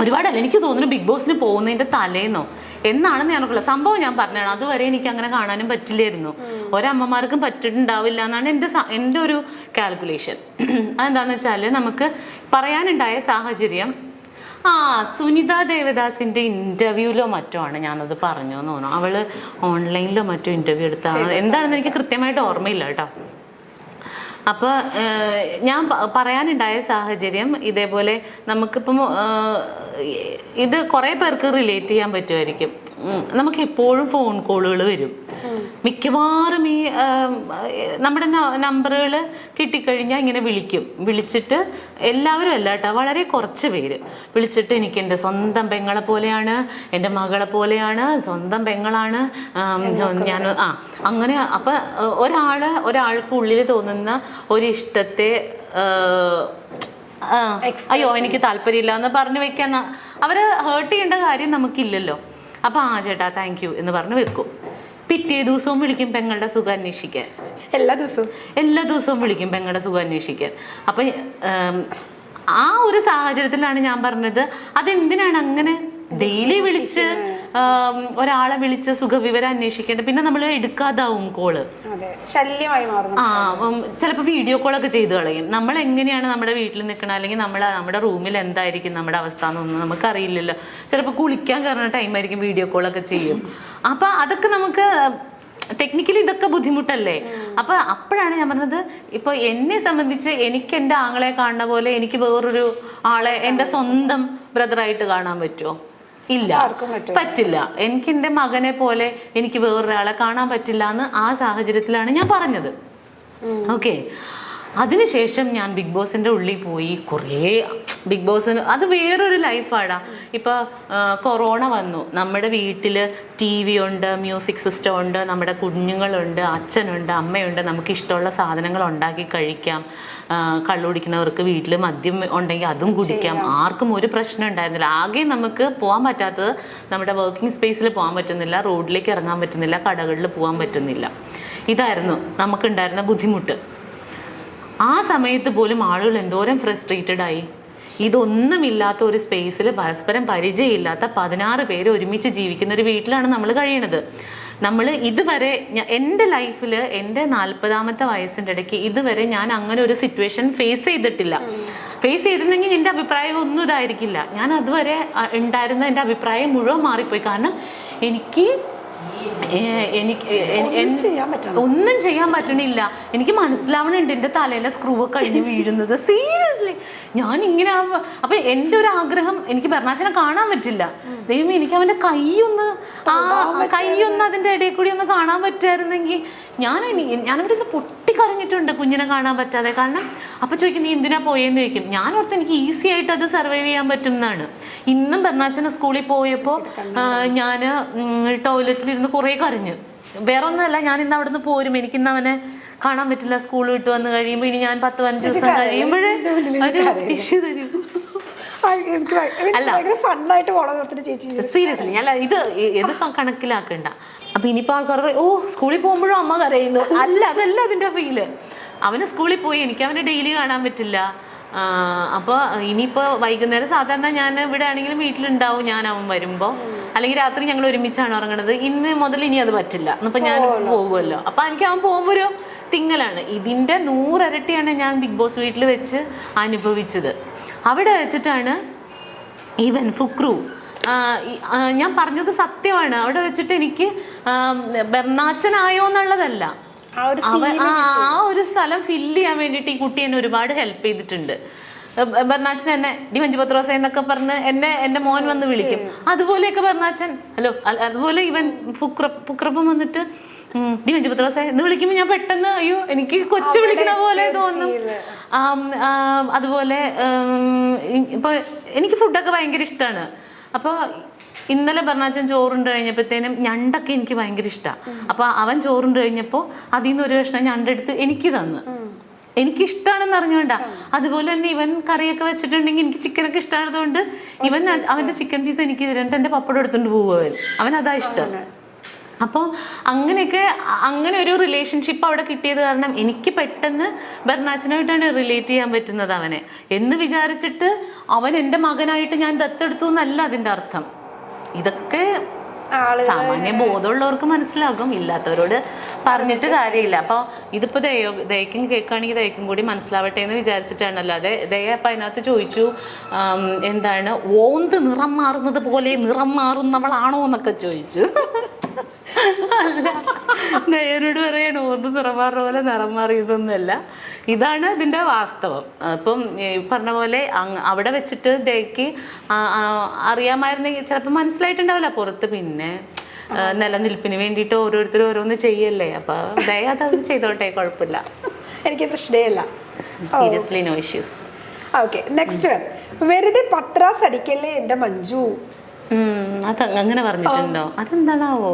ഒരുപാടല്ല എനിക്ക് തോന്നുന്നു ബിഗ് ബോസിന് പോകുന്നതിന്റെ തലേന്നോ. എന്നാണെന്ന് ഞാനൊക്കെ സംഭവം ഞാൻ പറഞ്ഞാണ് അതുവരെ എനിക്ക് അങ്ങനെ കാണാനും പറ്റില്ലായിരുന്നു. ഒരമ്മമാർക്കും പറ്റിയിട്ടുണ്ടാവില്ല എന്നാണ് എന്റെ എന്റെ എന്റെ ഒരു കാൽക്കുലേഷൻ. അതെന്താന്ന് വെച്ചാൽ നമുക്ക് പറയാനുണ്ടായ സാഹചര്യം ആ സുനിത ദേവദാസിന്റെ ഇന്റർവ്യൂലോ മറ്റോ ആണ് ഞാനത് പറഞ്ഞു എന്ന് തോന്നുന്നു. അവൾ ഓൺലൈനിലോ മറ്റോ ഇന്റർവ്യൂ എടുത്താണ് എന്താണെന്ന് എനിക്ക് കൃത്യമായിട്ട് ഓർമ്മയില്ല കേട്ടോ. അപ്പൊ ഞാൻ പറയാനുണ്ടായ സാഹചര്യം ഇതേപോലെ നമുക്കിപ്പം ഇത് കുറെ പേർക്ക് റിലേറ്റ് ചെയ്യാൻ പറ്റുമായിരിക്കും. നമുക്ക് എപ്പോഴും ഫോൺ കോളുകൾ വരും. മിക്കവാറും ഈ നമ്മുടെ നമ്പറുകൾ കിട്ടിക്കഴിഞ്ഞാൽ ഇങ്ങനെ വിളിക്കും. വിളിച്ചിട്ട് എല്ലാവരും അല്ല കേട്ടോ വളരെ കുറച്ച് പേര്. വിളിച്ചിട്ട് എനിക്ക് എന്റെ സ്വന്തം പെങ്ങളെ പോലെയാണ് എന്റെ മകളെ പോലെയാണ് സ്വന്തം പെങ്ങളാണ് ഞാൻ ആ അങ്ങനെ അപ്പോൾ ഒരാൾ ഒരാൾക്ക് ഉള്ളിൽ തോന്നുന്ന ഒരു ഇഷ്ടത്തെ അയ്യോ എനിക്ക് താല്പര്യമില്ല എന്ന് പറഞ്ഞു വെക്കാൻ അവരെ ഹേർട്ട് ചെയ്യേണ്ട കാര്യം നമുക്കില്ലല്ലോ. അപ്പൊ ആ ചേട്ടാ താങ്ക് യു എന്ന് പറഞ്ഞു വെക്കും. പിറ്റേ ദിവസവും വിളിക്കും പെങ്ങളുടെ സുഖം അന്വേഷിക്കാൻ. എല്ലാ ദിവസവും? എല്ലാ ദിവസവും വിളിക്കും പെങ്ങളുടെ സുഖം അന്വേഷിക്കാൻ. അപ്പൊ ആ ഒരു സാഹചര്യത്തിലാണ് ഞാൻ പറഞ്ഞത്. അതെന്തിനാണ് അങ്ങനെ? ഡെയിലി വിളിച്ച് ഒരാളെ വിളിച്ച് സുഖവിവരം അന്വേഷിക്കേണ്ട. പിന്നെ നമ്മൾ എടുക്കാതാവും കോൾ ശല്യമായി മാറും ആ ചിലപ്പോൾ വീഡിയോ ഒക്കെ ചെയ്തു കളയും. നമ്മൾ എങ്ങനെയാണ് നമ്മുടെ വീട്ടിൽ നിൽക്കണം അല്ലെങ്കിൽ നമ്മൾ നമ്മുടെ റൂമിൽ എന്തായിരിക്കും? നമ്മുടെ അവസ്ഥ എന്നൊന്നും നമുക്കറിയില്ലല്ലോ. ചിലപ്പോൾ കുളിക്കാൻ കയറുന്ന ടൈമായിരിക്കും വീഡിയോ കോൾ ഒക്കെ ചെയ്യും. അപ്പൊ അതൊക്കെ നമുക്ക് ടെക്നിക്കലി ഇതൊക്കെ ബുദ്ധിമുട്ടല്ലേ? അപ്പൊ അപ്പോഴാണ് ഞാൻ പറഞ്ഞത് ഇപ്പൊ എന്നെ സംബന്ധിച്ച് എനിക്ക് എന്റെ ആങ്ങളെ കാണുന്ന പോലെ എനിക്ക് വേറൊരു ആളെ എന്റെ സ്വന്തം ബ്രദറായിട്ട് കാണാൻ പറ്റുമോ ഇല്ല. പറ്റില്ല. എനിക്ക് എന്റെ മകനെ പോലെ എനിക്ക് വേറൊരാളെ കാണാൻ പറ്റില്ല എന്ന് ആ സാഹചര്യത്തിലാണ് ഞാൻ പറഞ്ഞത്. ഓക്കെ അതിനുശേഷം ഞാൻ ബിഗ് ബോസിന്റെ ഉള്ളിൽ പോയി കുറേ ബിഗ് ബോസിന് അത് വേറൊരു ലൈഫാടാ. ഇപ്പൊ കൊറോണ വന്നു. നമ്മുടെ വീട്ടിൽ ടി വി ഉണ്ട് മ്യൂസിക് സിസ്റ്റം ഉണ്ട് നമ്മുടെ കുഞ്ഞുങ്ങളുണ്ട് അച്ഛനുണ്ട് അമ്മയുണ്ട്. നമുക്ക് ഇഷ്ടമുള്ള സാധനങ്ങൾ ഉണ്ടാക്കി കഴിക്കാം. കള്ളു കുടിക്കുന്നവർക്ക് വീട്ടിൽ മദ്യം ഉണ്ടെങ്കിൽ അതും കുടിക്കാം. ആർക്കും ഒരു പ്രശ്നം ഉണ്ടായിരുന്നില്ല. ആകെ നമുക്ക് പോകാൻ പറ്റാത്തത് നമ്മുടെ വർക്കിംഗ് സ്പേസിൽ പോകാൻ പറ്റുന്നില്ല റോഡിലേക്ക് ഇറങ്ങാൻ പറ്റുന്നില്ല കടകളിൽ പോകാൻ പറ്റുന്നില്ല. ഇതായിരുന്നു നമുക്കുണ്ടായിരുന്ന ബുദ്ധിമുട്ട്. ആ സമയത്ത് പോലും ആളുകൾ എന്തോരം ഫ്രസ്ട്രേറ്റഡ് ആയി. ഇതൊന്നുമില്ലാത്ത ഒരു സ്പേസിൽ പരസ്പരം പരിചയമില്ലാത്ത പതിനാറ് പേര് ഒരുമിച്ച് ജീവിക്കുന്ന ഒരു വീട്ടിലാണ് നമ്മൾ കഴിയണത്. നമ്മൾ ഇതുവരെ എന്റെ ലൈഫിൽ എന്റെ നാൽപ്പതാമത്തെ വയസ്സിന്റെ ഇടയ്ക്ക് ഇതുവരെ ഞാൻ അങ്ങനെ ഒരു സിറ്റുവേഷൻ ഫേസ് ചെയ്തിട്ടില്ല. ഫേസ് ചെയ്തിരുന്നെങ്കിൽ എന്റെ അഭിപ്രായം ഒന്നും ഇതായിരിക്കില്ല. ഞാൻ അതുവരെ ഉണ്ടായിരുന്ന എന്റെ അഭിപ്രായം മുഴുവൻ മാറിപ്പോയി. കാരണം എനിക്ക് എനിക്ക് ഒന്നും ചെയ്യാൻ പറ്റണം. പറ്റണില്ല. എനിക്ക് മനസ്സിലാവണുണ്ട് എന്റെ തലയിലെ സ്ക്രൂ ഒക്കെ കഴിഞ്ഞ് വീഴുന്നത്. സീരിയസ്ലി ഞാൻ ഇങ്ങനെ അപ്പൊ എന്റെ ഒരു ആഗ്രഹം എനിക്ക് ഭരണാച്ചനെ കാണാൻ പറ്റില്ല. ദൈവം എനിക്ക് അവന്റെ കൈയൊന്ന് ആ കൈയൊന്ന് അതിന്റെ ഇടയിൽ കൂടി ഒന്ന് കാണാൻ പറ്റുമായിരുന്നെങ്കിൽ ഞാൻ ഞാൻ ഞാനവിടെ ഇന്ന് പൊട്ടിക്കരഞ്ഞിട്ടുണ്ട് കുഞ്ഞിനെ കാണാൻ പറ്റാതെ. കാരണം അപ്പൊ ചോദിക്കും നീ എന്തിനാ പോയെന്ന് ചോദിക്കും. ഞാൻ ഓർത്ത് എനിക്ക് ഈസി ആയിട്ട് അത് സർവൈവ് ചെയ്യാൻ പറ്റും എന്നാണ്. ഇന്നും ഭരണാച്ചനെ സ്കൂളിൽ പോയപ്പോ ഞാൻ ടോയ്ലറ്റിൽ ഇരുന്ന് കുറേ കരഞ്ഞു. വേറെ ഒന്നുമല്ല ഞാൻ ഇന്ന് അവിടുന്ന് പോരും. എനിക്ക് ഇന്ന് അവനെ കാണാൻ പറ്റില്ല. സ്കൂൾ വിട്ട് വന്ന് കഴിയുമ്പോൾ ഇനി ഞാൻ പത്ത് പതിനഞ്ച് ദിവസം കഴിയുമ്പോഴേ ഒരു ടിഷ്യൂ തരും. സീരിയസ്ലി അല്ല ഇത് ഇത് കണക്കിലാക്കണ്ട. അപ്പൊ ഇനിയിപ്പോ ആൾക്കാർ ഓ സ്കൂളിൽ പോകുമ്പോഴും അമ്മ കരയുന്നു. അല്ല അതല്ല അതിന്റെ ഫീൽ. അവന് സ്കൂളിൽ പോയി എനിക്ക് അവനെ ഡെയിലി കാണാൻ പറ്റില്ല. ആ, അപ്പൊ ഇനിയിപ്പോ വൈകുന്നേരം സാധാരണ ഞാൻ ഇവിടെ ആണെങ്കിലും വീട്ടിലുണ്ടാവും ഞാൻ അവൻ വരുമ്പോ. അല്ലെങ്കിൽ രാത്രി ഞങ്ങൾ ഒരുമിച്ചാണ് ഉറങ്ങണത്. ഇന്ന് മുതൽ ഇനി അത് പറ്റില്ല. ഇന്നിപ്പോ ഞാൻ പോകുമല്ലോ അപ്പൊ എനിക്ക് അവൻ പോകുമ്പോ ഒരു തിങ്ങലാണ്. ഇതിന്റെ നൂറരട്ടിയാണ് ഞാൻ ബിഗ് ബോസ് വീട്ടിൽ വെച്ച് അനുഭവിച്ചത്. അവിടെ വെച്ചിട്ടാണ് ഈവൻ ഫുക്രു ഞാൻ പറഞ്ഞത് സത്യമാണ്. അവിടെ വെച്ചിട്ട് എനിക്ക് ബെർണാച്ചനായോ എന്നുള്ളതല്ല. ആ ഒരു സ്ഥലം ഫില്ല് ചെയ്യാൻ വേണ്ടിയിട്ട് ഈ കുട്ടി എന്നെ ഒരുപാട് ഹെൽപ്പ് ചെയ്തിട്ടുണ്ട്. ഭരണാച്ചൻ എന്നെ ഡി മഞ്ജു പത്രോസ എന്നൊക്കെ പറഞ്ഞ് എന്നെ എന്റെ മോൻ വന്ന് വിളിക്കും. അതുപോലെയൊക്കെ ഭരണാച്ചൻ ഹലോ അതുപോലെ ഇവൻ ഫുക്ര ഫുക്രപ്പം വന്നിട്ട് ഡി മഞ്ജു പത്രോസ എന്ന് വിളിക്കുമ്പോൾ ഞാൻ പെട്ടെന്ന് അയ്യോ എനിക്ക് കൊച്ചു വിളിക്കുന്ന പോലെ തോന്നും. അതുപോലെ ഇപ്പൊ എനിക്ക് ഫുഡൊക്കെ ഭയങ്കര ഇഷ്ടമാണ് അപ്പോൾ ഇന്നലെ പറഞ്ഞാച്ചൻ ചോറുണ്ട് കഴിഞ്ഞപ്പോഴത്തേനും ഞണ്ടൊക്കെ എനിക്ക് ഭയങ്കര ഇഷ്ടമാണ് അപ്പൊ അവൻ ചോറുണ്ട് കഴിഞ്ഞപ്പോൾ അതിൽ നിന്ന് ഒരു കഷ്ണം ഞണ്ടെടുത്ത് എനിക്ക് തന്നു. എനിക്ക് ഇഷ്ടമാണെന്ന് അറിഞ്ഞോണ്ടാ. അതുപോലെ തന്നെ ഇവൻ കറിയൊക്കെ വെച്ചിട്ടുണ്ടെങ്കിൽ എനിക്ക് ചിക്കനൊക്കെ ഇഷ്ടമായതുകൊണ്ട് ഇവൻ അവന്റെ ചിക്കൻ പീസ് എനിക്ക് രണ്ട് എന്റെ പപ്പടം എടുത്തുകൊണ്ട് പോവുക അവൻ. അവൻ അതാ ഇഷ്ടം. അപ്പോൾ അങ്ങനെയൊക്കെ അങ്ങനെ ഒരു റിലേഷൻഷിപ്പ് അവിടെ കിട്ടിയത് കാരണം എനിക്ക് പെട്ടെന്ന് ബർണാച്ചനായിട്ടാണ് റിലേറ്റ് ചെയ്യാൻ പറ്റുന്നത് അവനെ. എന്ന് വിചാരിച്ചിട്ട് അവൻ എന്റെ മകനായിട്ട് ഞാൻ ദത്തെടുത്തു എന്നല്ല അതിന്റെ അർത്ഥം. ഇതൊക്കെ സാമാന്യ ബോധമുള്ളവർക്ക് മനസ്സിലാകും. ഇല്ലാത്തവരോട് പറഞ്ഞിട്ട് കാര്യമില്ല. അപ്പൊ ഇതിപ്പോ ദയോ ദയക്കും കേൾക്കുകയാണെങ്കിൽ ദയക്കും കൂടി മനസ്സിലാവട്ടെ എന്ന് വിചാരിച്ചിട്ടാണല്ലോ. അതെ ദയ അപ്പൊ അതിനകത്ത് ചോദിച്ചു എന്താണ് ഓന്ത് നിറം മാറുന്നത് പോലെ നിറം മാറുന്നവളാണോ എന്നൊക്കെ ചോദിച്ചു. അല്ല ദയനോട് പറയണ ഓന്ത് നിറം മാറുന്ന പോലെ നിറം മാറിയതൊന്നുമല്ല. ഇതാണ് ഇതിന്റെ വാസ്തവം. അപ്പം ഈ പറഞ്ഞ പോലെ അവിടെ വെച്ചിട്ട് ആ- അറിയാമായിരുന്നെങ്കിൽ ചിലപ്പോൾ മനസ്സിലായിട്ടുണ്ടാവില്ല. പുറത്ത് പിന്നെ നിലനിൽപ്പിന് വേണ്ടിയിട്ട് ഓരോരുത്തരും ഓരോന്ന് ചെയ്യല്ലേ. അപ്പൊ ദയ അത് ചെയ്തോട്ടെ കുഴപ്പമില്ല. എനിക്ക് പ്രശ്നമല്ല seriously no issues okay. Next വെറുതെ പത്രാസ് അടിക്കല്ലേ എന്റെ മഞ്ജു? അത് അങ്ങനെ പറഞ്ഞിട്ടുണ്ടോ? അതെന്താണാവോ?